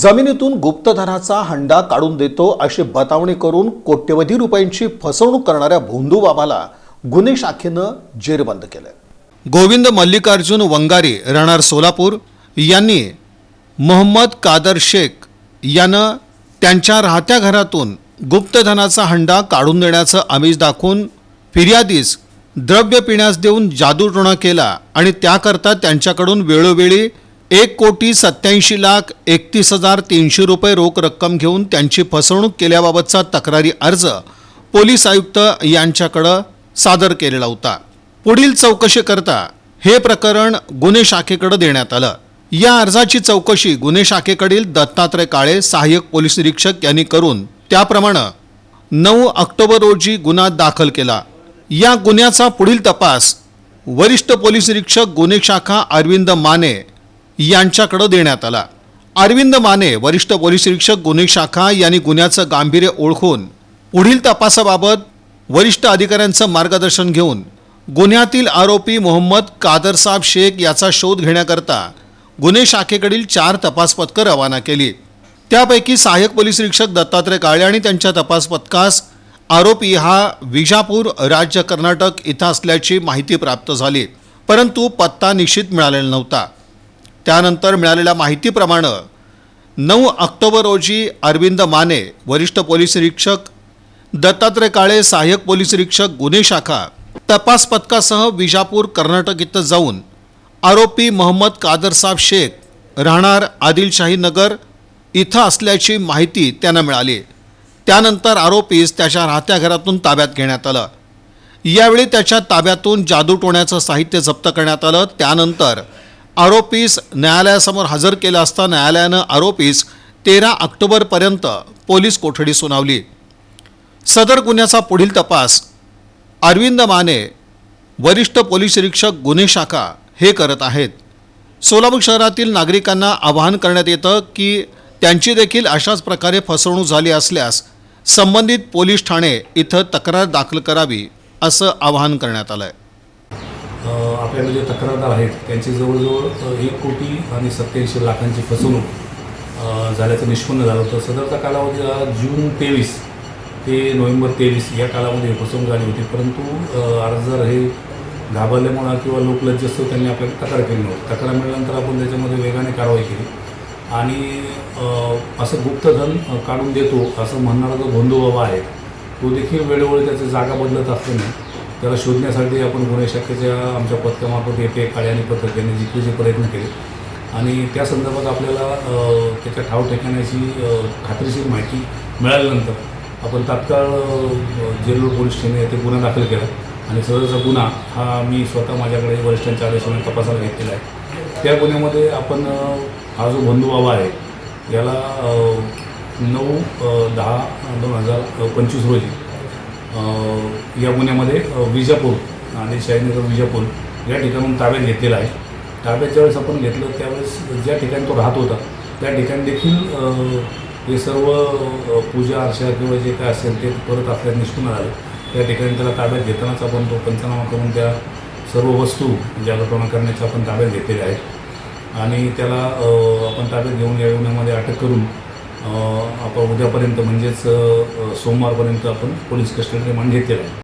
जमिनीतून गुप्तधनाचा हंडा काढून देतो अशी बतावणी करून कोट्यवधी रुपयांची फसवणूक करणाऱ्या भोंदू बाबाला गुन्हे शाखेनं जेरबंद केलं गोविंद मल्लिकार्जुन वंगारी राहणार सोलापूर. यांनी मोहम्मद कादर शेख यानं त्यांच्या राहत्या घरातून गुप्तधनाचा हंडा काढून देण्याचं आमिष दाखवून फिर्यादीस द्रव्य पिण्यास देऊन जादूटोणा केला आणि त्याकरता त्यांच्याकडून वेळोवेळी एक कोटी सत्याऐंशी लाख एकतीस हजार तीनशे रुपये रोख रक्कम घेऊन त्यांची फसवणूक केल्याबाबतचा तक्रारी अर्ज पोलीस आयुक्त यांच्याकडं सादर केलेला होता. पुढील चौकशीकरता हे प्रकरण गुन्हे शाखेकडे देण्यात आलं. या अर्जाची चौकशी गुन्हे शाखेकडील दत्तात्रय काळे सहाय्यक पोलीस निरीक्षक यांनी करून त्याप्रमाणे नऊ ऑक्टोबर रोजी गुन्हा दाखल केला. या गुन्ह्याचा पुढील तपास वरिष्ठ पोलीस निरीक्षक गुन्हे शाखा अरविंद माने यांच्याकडे देण्यात आला. अरविंद माने वरिष्ठ पोलीस निरीक्षक गुन्हे शाखा यांनी गुन्ह्याचं गांभीर्य ओळखून पुढील तपासाबाबत वरिष्ठ अधिकाऱ्यांचं मार्गदर्शन घेऊन गुन्ह्यातील आरोपी मोहम्मद कादरसाब शेख याचा शोध घेण्याकरता गुन्हे शाखेकडील चार तपास पथकं रवाना केली. त्यापैकी सहाय्यक पोलीस निरीक्षक दत्तात्रय काळे आणि त्यांच्या तपास पथकास आरोपी हा विजापूर राज्य कर्नाटक इथं असल्याची माहिती प्राप्त झाली. परंतु पत्ता निश्चित मिळालेला नव्हता. त्यानंतर मिळालेल्या माहितीप्रमाणे नऊ ऑक्टोबर रोजी अरविंद माने वरिष्ठ पोलीस निरीक्षक दत्तात्रय काळे सहाय्यक पोलीस निरीक्षक गुन्हे शाखा तपास पथकासह विजापूर कर्नाटक इथं जाऊन आरोपी मोहम्मद कादरसाब शेख राहणार आदिलशाही नगर इथं असल्याची माहिती त्यांना मिळाली. त्यानंतर आरोपीस त्याच्या राहत्या घरातून ताब्यात घेण्यात आलं. यावेळी त्याच्या ताब्यातून जादूटोण्याचं साहित्य जप्त करण्यात आलं. त्यानंतर आरोपीस न्यायालयासमोर हजर केलं असता न्यायालयानं आरोपीस तेरा ऑक्टोबरपर्यंत पोलीस कोठडी सुनावली. सदर गुन्ह्याचा पुढील तपास अरविंद माने वरिष्ठ पोलीस निरीक्षक गुन्हे शाखा हे करत आहेत. सोलापूर शहरातील नागरिकांना आवाहन करण्यात येतं की त्यांची देखील अशाच प्रकारे फसवणूक झाली असल्यास संबंधित पोलीस ठाणे इथं तक्रार दाखल करावी असं आवाहन करण्यात आलं आहे आपल्याला जे तक्रारदार आहेत त्यांची जवळजवळ एक कोटी आणि सत्याऐंशी लाखांची फसवणूक झाल्याचं निष्पन्न झालं होतं. सदरचा कालावधी हा जून तेवीस ते नोव्हेंबर तेवीस या कालामध्ये फसवणूक झाली होती. परंतु अर्जदार हे घाबरल्यामुळं किंवा लोकलज्जस्तव त्यांनी आपल्याला तक्रार केली नव्हती. तक्रार मिळाल्यानंतर आपण त्याच्यामध्ये वेगाने कारवाई केली. आणि असं गुप्तधन काढून देतो असं म्हणणारा जो बंधू बाबा आहे तो देखील वेळोवेळी त्याची जागा बदलत असल्याने त्याला शोधण्यासाठी आपण गुन्हे शाखेच्या आमच्या पथकामार्फत येते काळे आणि पथक यांनी जिकरीचे प्रयत्न केले. आणि त्या संदर्भात आपल्याला त्याच्या ठाव ठिकाण्याची खात्रीशीर माहिती मिळाल्यानंतर आपण तात्काळ जेलूर पोलीस स्टेशन येथे गुन्हा दाखल केला. आणि सदरचा गुन्हा हा मी स्वतः माझ्याकडे वरिष्ठांच्या आदेशाने तपासायला घेतलेला आहे. त्या गुन्ह्यामध्ये आपण हा जो बंधू बाबा आहे याला नऊ दहा दोन हजार पंचवीस रोजी या गुन्ह्यामध्ये विजापूर आणि शाहीनगर विजापूर या ठिकाणून ताब्यात घेतलेला आहे. ताब्यात ज्यावेळेस आपण घेतलं त्यावेळेस ज्या ठिकाणी तो राहत होता त्या ठिकाणी देखील हे सर्व पूजा अर्चा किंवा जे काय असेल ते परत आपल्या निष्ठून आलं. त्या ठिकाणी त्याला ताब्यात घेतानाच आपण तो पंचनामा करून त्या सर्व वस्तू ज्या घटना करण्याच्या आपण ताब्यात घेतलेल्या आहेत आणि त्याला आपण ताब्यात घेऊन या गुन्ह्यामध्ये अटक करून आपण उद्यापर्यंत म्हणजेच सोमवारपर्यंत आपण पोलीस कस्टडी रिमांड घेतलेला आहे